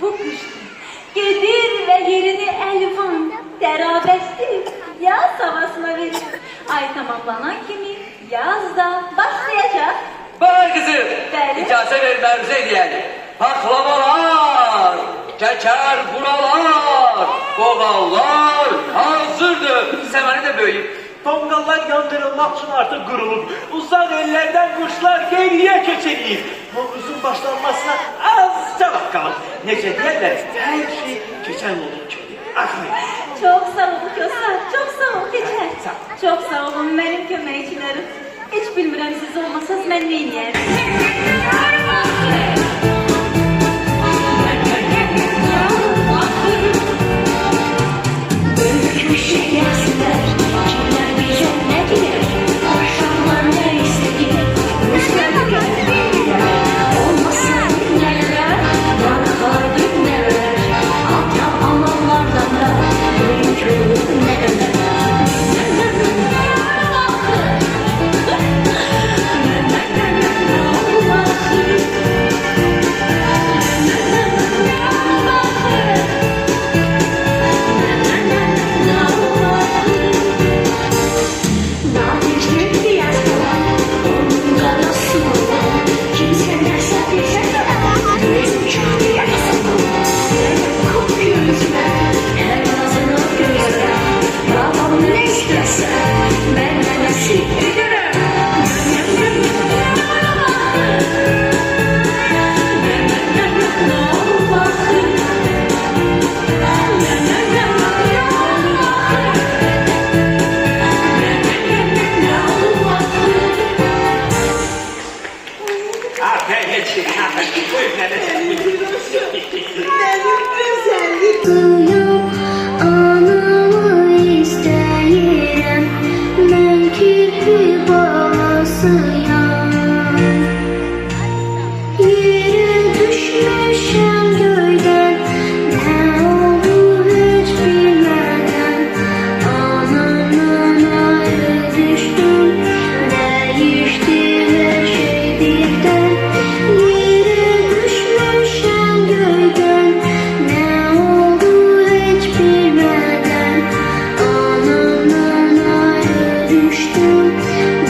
Bu kışta gedir ve yerini elvan, terabetli yaz havasına verir. Ay tamamlanan kimi yaz da başlayacak. Bağır kızım. Bəli. İcazə ver məruzə edəyəlim. Paklavalar, şəkər buralar, qoğallar hazırdır. Səməni də böyüyüb. Tongallar yandırılmak için artık kurulup uzak ellerden kuşlar geriye keçeliyiz. Hovuzun başlanmasına azca vakit Nece derler her şey geçen olur ki. Akmayın. Çok sağ olun Kösar, çok sağ ol Keçer. Çok sağ olun benim köməkçilərim. Heç bilmirəm siz olmasanız mən neyniyərdim. Deus, né? Deve presente. Ты?